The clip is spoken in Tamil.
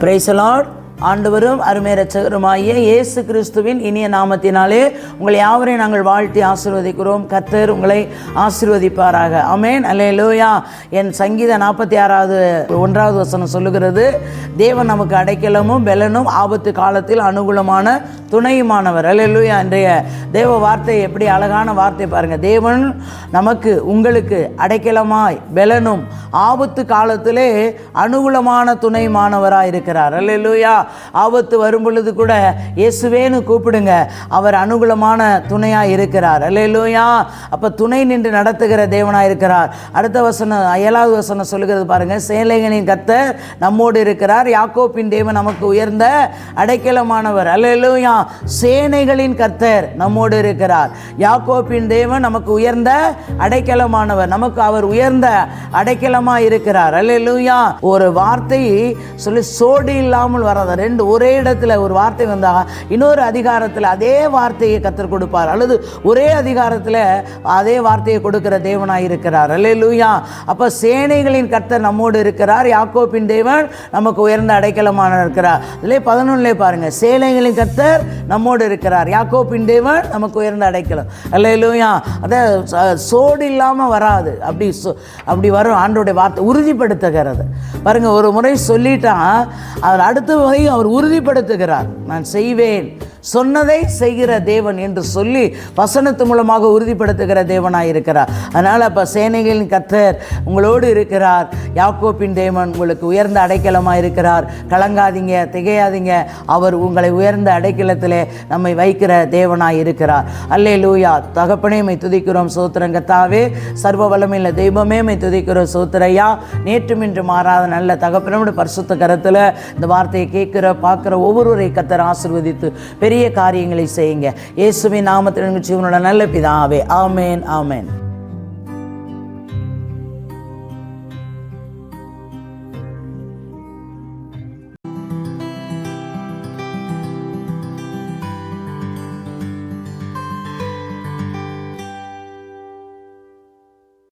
பிரைசலாட் ஆண்டவரும் அருமை ரட்சகருமாகிய இயேசு கிறிஸ்துவின் இனிய நாமத்தினாலே உங்களை யாவரையும் நாங்கள் வாழ்த்தி ஆசிர்வதிக்கிறோம். கத்தர் உங்களை ஆசிர்வதிப்பாராக. அமேன் அலே லோயா என் சங்கீத நாற்பத்தி ஆறாவது ஒன்றாவது வசனம் சொல்லுகிறது தேவன் நமக்கு அடைக்கலமும் பெலனும் ஆபத்து காலத்தில் அனுகூலமான துணையுமானவர். லூயா இன்றைய தேவ வார்த்தை எப்படி அழகான வார்த்தை பாருங்கள் தேவன் நமக்கு உங்களுக்கு அடைக்கலமாய் பெலனும் ஆபத்து காலத்திலே அனுகூலமான துணையுமானவராக இருக்கிறார் அல்லேலூயா. ஆபத்து வரும் பொழுது கூட இயேசுவேன்னு கூப்பிடுங்க. அவர் அனுகூலமான துணையாக இருக்கிறார். அல்லேலூயா. அப்போ துணை நின்று நடத்துகிற தேவனாக இருக்கிறார். அடுத்த வசனம் ஏழாவது வசனம் சொல்லுகிறது பாருங்க. சேலைகளின் கத்தர் நம்மோடு இருக்கிறார். யாக்கோப்பின் தேவன் நமக்கு உயர்ந்த அடைக்கலமானவர். அல்லேலூயா. சேனைகளின் கத்தர் நம்மோடு இருக்கிறார். யாக்கோப்பின் தேவன் நமக்கு உயர்ந்த அடைக்கலமானவர். நமக்கு அவர் உயர்ந்த அடைக்கலமாக இருக்கிறார். அல்லேலூயா. ஒரு வார்த்தை சொல்லி சோடி இல்லாமல் வராது. ரெண்டு ஒரே இடத்துல ஒரு வார்த்தை வந்தால் இன்னொரு அதிகாரத்தில் அதே வார்த்தையை கத்தர் கொடுப்பார். அல்லது ஒரே அதிகாரத்தில் அதே வார்த்தையை கொடுக்கிற தேவனாய் இருக்கிறார். அல்லேலூயா. அப்போ சேனைகளின் கர்த்தர் நம்மோடு இருக்கிறார். யாக்கோப்பின் தேவன் நமக்கு உயர்ந்த அடைக்கலமான இருக்கிறார். அதிலே பதினொன்னுலே பாருங்க. சேனைகளின் கர்த்தர் நம்மோடு இருக்கிறார். யாக்கோப்பின் தேவன் நமக்கு உயர்ந்த அடைக்கலம். அல்லேலூயா. அதை ச- சோடு இல்லாமல் வராது. அப்படி சொ- அப்படி வரும் ஆண்டோடைய வார்த்தை உறுதிப்படுத்துகிறது. பாருங்க ஒரு முறை சொல்லிட்டான் அவர் அடுத்த முறை அவர் உறுதிப்படுத்துகிறார். நான் செய்வேன். சொன்னதை செய்கிற தேவன் என்று சொல்லி வசனத்து மூலமாக உறுதிப்படுத்துகிற தேவனாக இருக்கிறார் அதனால் அப்போ சேனைகளின் கத்தர் உங்களோடு இருக்கிறார். யாக்கோப்பின் தேவன் உங்களுக்கு உயர்ந்த அடைக்கலமாக இருக்கிறார். கலங்காதீங்க திகையாதீங்க. அவர் உங்களை உயர்ந்த அடைக்கலத்தில் நம்மை வைக்கிற தேவனாய் இருக்கிறார். அல்லே லூயா தகப்பனே மை துதிக்கிறோம் சோத்திரங்கத்தாவே சர்வ வளமையில் தெய்வமே மை துதிக்கிறோம் சோத்திரையா. நேற்றும் இன்று மாறாத நல்ல தகப்பனோட பரிசுத்த கரத்தில் இந்த வார்த்தையை கேட்குற பார்க்குற ஒவ்வொருவரை கத்தர் ஆசிர்வதித்து பெரிய காரியங்களை செய்யுங்க. இயேசுவின் நாமத்தில் ஜீவனோட நல்ல பிதாவே. ஆமேன் ஆமேன்.